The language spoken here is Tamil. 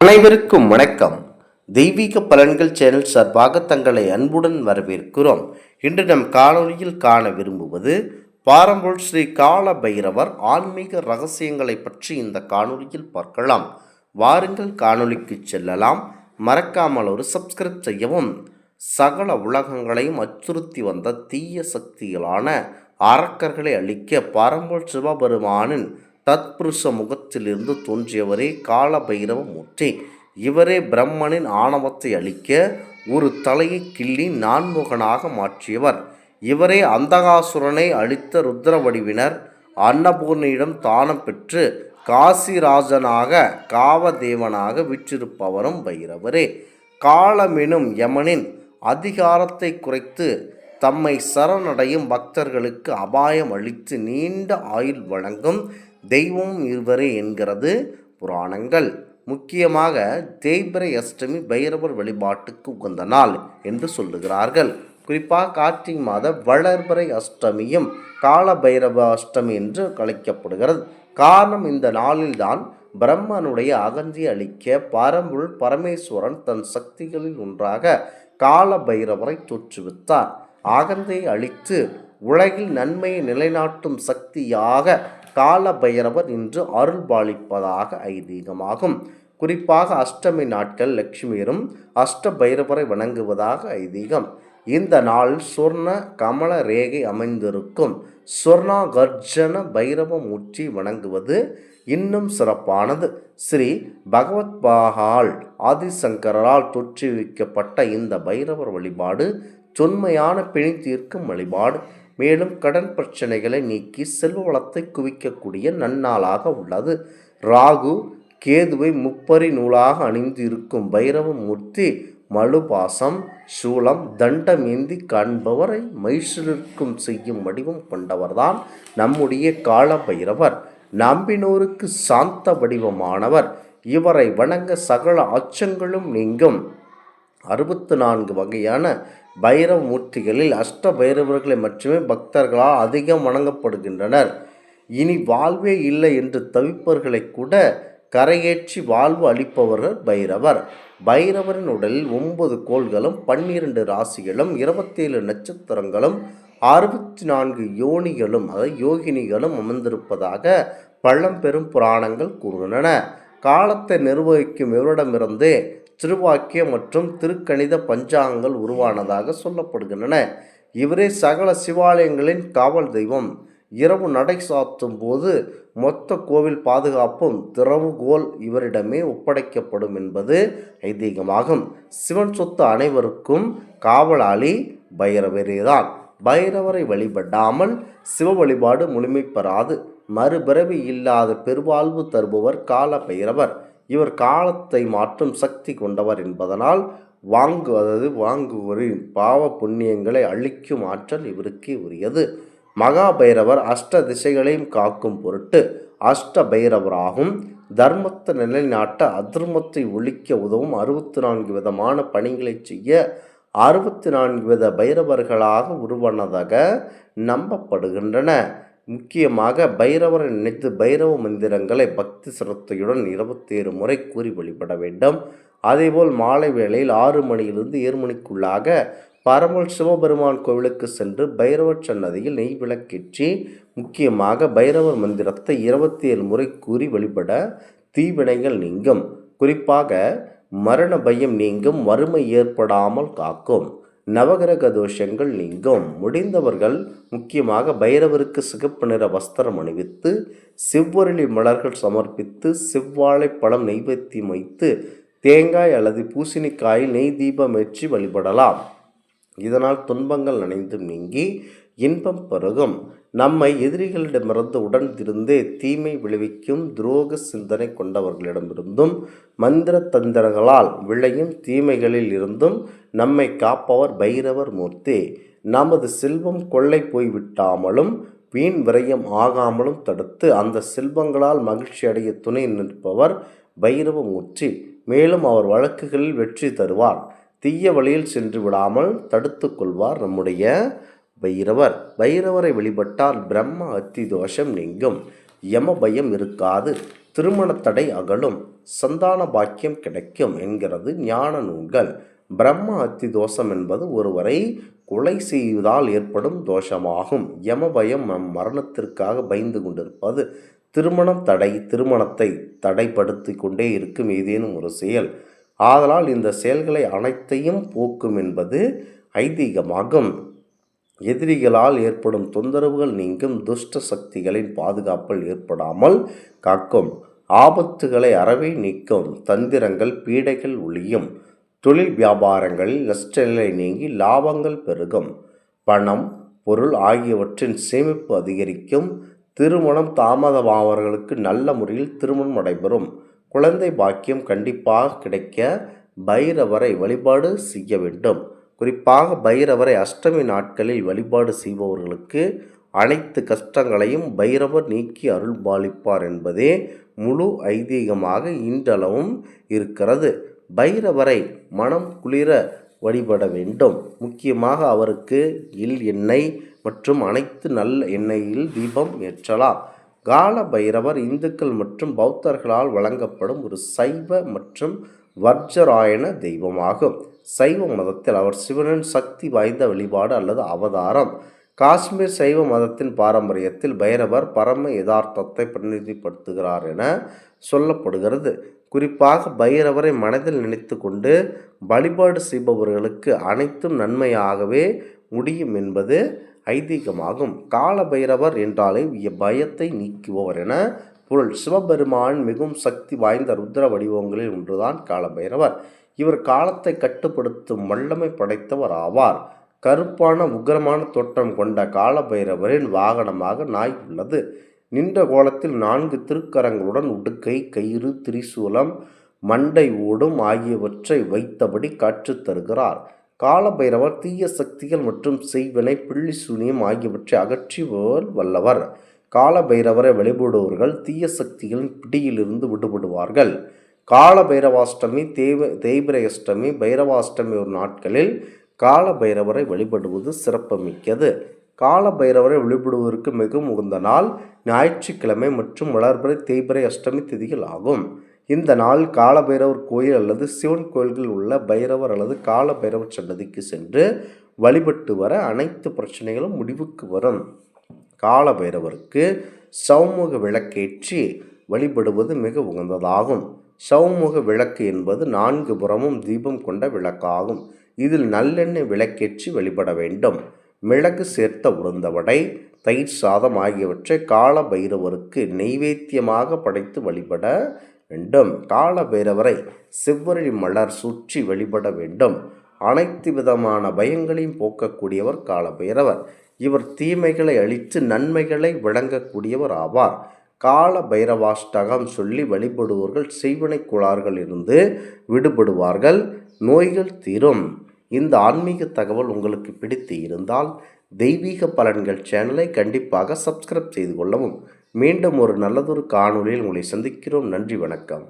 அனைவருக்கும் வணக்கம். தெய்வீக பலன்கள் சேனல் சார்பாக தங்களை அன்புடன் வரவேற்கிறோம். இன்று நம் காணொலியில் காண விரும்புவது பாரம்பூர் ஸ்ரீ கால பைரவர் ஆன்மீக ரகசியங்களை பற்றி இந்த காணொலியில் பார்க்கலாம். வாருங்கள் காணொலிக்கு செல்லலாம். மறக்காமல் ஒரு சப்ஸ்கிரைப் செய்யவும். சகல உலகங்களையும் அச்சுறுத்தி வந்த தீய சக்திகளான அரக்கர்களை அழிக்க பாரம்பொருள் சிவபெருமானின் தத்புருஷ முகத்திலிருந்து தோன்றியவரே கால பைரவ மூர்த்தி இவரே பிரம்மனின் ஆணவத்தை அழிக்க ஒரு தலையை கிள்ளி நான்முகனாக மாற்றியவர். இவரே அந்தகாசுரனை அளித்த ருத்ர வடிவினர். அன்னபூர்ணியிடம் தானம் பெற்று காசிராஜனாக காவதேவனாக விற்றிருப்பவரும் பைரவரே. காலமெனும் யமனின் அதிகாரத்தை குறைத்து தம்மை சரணடையும் பக்தர்களுக்கு அபாயம் அளித்து நீண்ட ஆயுள் வழங்கும் தெய்வம் இருவரே என்கிறது புராணங்கள். முக்கியமாக தேய்பிரை அஷ்டமி பைரவர் வழிபாட்டுக்கு உகந்த நாள் என்று சொல்லுகிறார்கள். குறிப்பாக கார்த்திகை மாத வளர்பிறை அஷ்டமியும் கால பைரவ அஷ்டமி என்று அழைக்கப்படுகிறது. காரணம் இந்த நாளில்தான் பிரம்மனுடைய அகந்தி அளிக்க பரம்பொருள் பரமேஸ்வரன் தன் சக்திகளில் ஒன்றாக கால பைரவரை தோற்றுவித்தார். ஆகந்தை அழித்து உலகில் நன்மையை நிலைநாட்டும் சக்தியாக கால பைரவர் இன்று அருள் பாலிப்பதாக ஐதீகமாகும். குறிப்பாக அஷ்டமி நாட்கள் லட்சுமியரும் அஷ்ட பைரவரை வணங்குவதாக ஐதீகம். இந்த நாள் சொர்ண கமல ரேகை அமைந்திருக்கும். சொர்ணா கர்ஜன பைரவ மூர்த்தி வணங்குவது இன்னும் சிறப்பானது. ஸ்ரீ பகவத் பாகால் ஆதிசங்கரால் தோற்றுவிக்கப்பட்ட இந்த பைரவர் வழிபாடு தொன்மையான பிணி தீர்க்கும் வழிபாடு மேலும் கடன் பிரச்சனைகளை நீக்கி செல்வ வளத்தை குவிக்கக்கூடிய நன்னாளாக உள்ளது. ராகு கேதுவை முப்பரி நூலாக அணிந்து இருக்கும் பைரவ மூர்த்தி மழுபாசம் சூலம் தண்டமேந்தி காண்பவரை மைசூருக்கும் செய்யும் வடிவம் கொண்டவர்தான் நம்முடைய கால பைரவர் நம்பினோருக்கு சாந்த வடிவமானவர். இவரை வணங்க சகல அச்சங்களும் நீங்கும். அறுபத்து நான்கு வகையான பைரவ மூர்த்திகளில் அஷ்ட பைரவர்களை மட்டுமே பக்தர்களால் அதிகம் வணங்கப்படுகின்றனர். இனி வாழ்வே இல்லை என்று தவிப்பவர்களை கூட கரையேற்றி வாழ்வு அளிப்பவர்கள் பைரவர். பைரவரின் உடலில் ஒன்பது கோள்களும் பன்னிரண்டு ராசிகளும் இருபத்தேழு நட்சத்திரங்களும் அறுபத்தி நான்கு யோனிகளும் அதாவது யோகினிகளும் அமர்ந்திருப்பதாக பழம்பெரும் புராணங்கள் கூறுகின்றன. காலத்தை நிர்வகிக்கும் இவரிடமிருந்தே திருவாக்கிய மற்றும் திருக்கணித பஞ்சாங்கங்கள் உருவானதாக சொல்லப்படுகின்றன. இவரே சகல சிவாலயங்களின் காவல் தெய்வம். இரவு நடை சாத்தும் போது மொத்த கோவில் பாதுகாப்பும் திறவுகோல் இவரிடமே ஒப்படைக்கப்படும் என்பது ஐதீகமாகும். சிவன் சொத்து அனைவருக்கும் காவலாளி பைரவரேதான். பைரவரை வழிபடாமல் சிவ வழிபாடு முழுமை பெறாது. மறுபிறவி இல்லாத பெருவாழ்வு தருபவர் கால பைரவர். இவர் காலத்தை மாற்றும் சக்தி கொண்டவர் என்பதனால் வாங்கு அதாவது வாங்குவோரின் பாவ புண்ணியங்களை அழிக்கும் ஆற்றல் இவருக்கு உரியது. மகாபைரவர் அஷ்ட திசைகளையும் காக்கும் பொருட்டு அஷ்ட பைரவராகும் தர்மத்தை நிலைநாட்ட அதர்மத்தை ஒழிக்க உதவும் அறுபத்தி நான்கு விதமான பணிகளை செய்ய அறுபத்தி நான்கு வித பைரவர்களாக உருவானதாக நம்பப்படுகின்றன. முக்கியமாக பைரவரை நினைத்து பைரவ மந்திரங்களை பக்தி சிரத்தையுடன் இருபத்தேழு முறை கூறி வழிபட வேண்டும். அதேபோல் மாலை வேளையில் ஆறு மணியிலிருந்து ஏழு மணிக்குள்ளாக பரமல் சிவபெருமான் கோவிலுக்கு சென்று பைரவர் சன்னதியில் நெய் விளக்கேற்றி முக்கியமாக பைரவர் மந்திரத்தை இருபத்தி ஏழு முறை கூறி வழிபட தீவினைகள் நீங்கும். குறிப்பாக மரண பயம் நீங்கும் வறுமை ஏற்படாமல் காக்கும். நவகிரக தோஷங்கள் நீங்கும். முடிந்தவர்கள் முக்கியமாக பைரவருக்கு சிகப்பு நிற வஸ்திரம் அணிவித்து செவ்வொருளி மலர்கள் சமர்ப்பித்து செவ்வாழை பழம் நெய்வேத்தியம் வைத்து தேங்காய் அல்லது பூசணிக்காயில் நெய் தீபம் ஏற்றி வழிபடலாம். இதனால் துன்பங்கள் நனைந்து நீங்கி இன்பம் பெருகும். நம்மை எதிரிகளிடமிருந்து உடன் இருந்தே தீமை விளைவிக்கும் துரோக சிந்தனை கொண்டவர்களிடமிருந்தும் மந்திர தந்திரங்களால் விளையும் தீமைகளில் இருந்தும் நம்மை காப்பவர் பைரவர் மூர்த்தி. நமது செல்வம் கொள்ளை போய்விட்டாமலும் வீண் விரயம் ஆகாமலும் தடுத்து அந்த செல்வங்களால் மகிழ்ச்சி அடைய துணை நிற்பவர் பைரவ மூர்த்தி. மேலும் அவர் வழக்குகளில் வெற்றி தருவார். தீய வழியில் சென்று விடாமல் தடுத்து கொள்வார் நம்முடைய பைரவர். பைரவரை வழிபட்டால் பிரம்ம அத்தி தோஷம் நீங்கும். யம பயம் இருக்காது. திருமண தடை அகலும். சந்தான பாக்கியம் கிடைக்கும் என்கிறது ஞான நூல்கள். பிரம்ம அத்தி தோஷம் என்பது ஒருவரை கொலை செய்வதால் ஏற்படும் தோஷமாகும். யமபயம் நம் மரணத்திற்காக பயந்து கொண்டிருப்பது. திருமணம் தடை திருமணத்தை தடைப்படுத்தி கொண்டே இருக்கும் ஏதேனும் ஒரு செயல். ஆதலால் இந்த செயல்களை அனைத்தையும் போக்கும் என்பது ஐதீகமாகும். எதிரிகளால் ஏற்படும் தொந்தரவுகள் நீங்கும். துஷ்ட சக்திகளின் பாதுகாப்பில் ஏற்படாமல் காக்கும். ஆபத்துகளை அறவே நீக்கும். தந்திரங்கள் பீடைகள் ஒளியும். தொழில் வியாபாரங்களில் நஷ்டநிலை நீங்கி லாபங்கள் பெருகும். பணம் பொருள் ஆகியவற்றின் சேமிப்பு அதிகரிக்கும். திருமணம் தாமதமாவர்களுக்கு நல்ல முறையில் திருமணம் நடைபெறும். குழந்தை பாக்கியம் கண்டிப்பாக கிடைக்க பைரவரை வழிபாடு செய்ய வேண்டும். குறிப்பாக பைரவரை அஷ்டமி நாட்களில் வழிபாடு செய்பவர்களுக்கு அனைத்து கஷ்டங்களையும் பைரவர் நீக்கி அருள் பாலிப்பார் என்பதே முழு ஐதீகமாக இன்றளவும் இருக்கிறது. பைரவரை மனம் குளிர வழிபட வேண்டும். முக்கியமாக அவருக்கு இல் எண்ணெய் மற்றும் அனைத்து நல்ல எண்ணெயில் தீபம் ஏற்றலாம். கால பைரவர் இந்துக்கள் மற்றும் பௌத்தர்களால் வழங்கப்படும் ஒரு சைவ மற்றும் வர்ஜராயண தெய்வமாகும். சைவ மதத்தில் அவர் சிவனின் சக்தி வாய்ந்த வழிபாடு அல்லது அவதாரம். காஷ்மீர் சைவ மதத்தின் பாரம்பரியத்தில் பைரவர் பரம யதார்த்தத்தை பிரதிநிதிப்படுத்துகிறார் என சொல்லப்படுகிறது. குறிப்பாக பைரவரை மனதில் நினைத்து கொண்டு வழிபாடு செய்பவர்களுக்கு அனைத்தும் நன்மையாகவே முடியும் என்பது ஐதீகமாகும். கால பைரவர் என்றாலே பயத்தை நீக்குபவர் என பொருள். சிவபெருமான் மிகவும் சக்தி வாய்ந்த ருத்ர வடிவங்களில் ஒன்றுதான் காலபைரவர் இவர் காலத்தை கட்டுப்படுத்தும் வல்லமை படைத்தவர் ஆவார். கருப்பான உக்கிரமான தோற்றம் கொண்ட காலபைரவரின் வாகனமாக நாய் உள்ளது. நின்ற கோலத்தில் நான்கு திருக்கரங்களுடன் உடுக்கை கயிறு திரிசூலம் மண்டை ஓடும் ஆகியவற்றை வைத்தபடி காற்று தருகிறார். காலபைரவர் தீய சக்திகள் மற்றும் செய்வினை பிள்ளி சூனியம் ஆகியவற்றை அகற்றிவர் வல்லவர். காலபைரவரை வழிபடுபவர்கள் தீய சக்திகளின் பிடியிலிருந்து விடுபடுவார்கள். கால பைரவாஷ்டமி தேவ தேய்பிரை அஷ்டமி பைரவாஷ்டமி ஒரு நாட்களில் கால பைரவரை வழிபடுவது சிறப்புமிக்கது. கால பைரவரை வழிபடுவதற்கு மிகவும் உகந்த நாள் ஞாயிற்றுக்கிழமை மற்றும் வளர்பிறை தேய்பிரை அஷ்டமி திதிகள் ஆகும். இந்த நாள் கால பைரவர் கோயில் அல்லது சிவன் கோயில்களில் உள்ள பைரவர் அல்லது கால பைரவர் சன்னதிக்கு சென்று வழிபட்டு வர அனைத்து பிரச்சனைகளும் முடிவுக்கு வரும். கால பைரவருக்கு சௌமுக விளக்கேற்றி வழிபடுவது மிக உகந்ததாகும். சௌமுக விளக்கு என்பது நான்கு புறமும் தீபம் கொண்ட விளக்காகும். இதில் நல்லெண்ணெய் விளக்கேற்றி வழிபட வேண்டும். மிளகு சேர்த்த உருந்தவடை தயிர் சாதம் ஆகியவற்றை கால பைரவருக்கு நெய்வேத்தியமாக படைத்து வழிபட வேண்டும். கால பைரவரை செவ்வரளி மலர் சுற்றி வழிபட வேண்டும். அனைத்து விதமான பயங்களையும் போக்கக்கூடியவர் கால பைரவர் இவர் தீமைகளை அழித்து நன்மைகளை விளங்கக்கூடியவர் ஆவார். கால பைரவாஷ்டகம் சொல்லி வழிபடுவர்கள் செய்வினை குளார்கள் இருந்து விடுபடுவார்கள். நோய்கள் தீரும். இந்த ஆன்மீக தகவல் உங்களுக்கு பிடித்து இருந்தால் தெய்வீக பலன்கள் சேனலை கண்டிப்பாக சப்ஸ்கிரைப் செய்து கொள்ளவும். மீண்டும் ஒரு நல்லதொரு காணொளியில் உங்களை சந்திக்கிறோம். நன்றி வணக்கம்.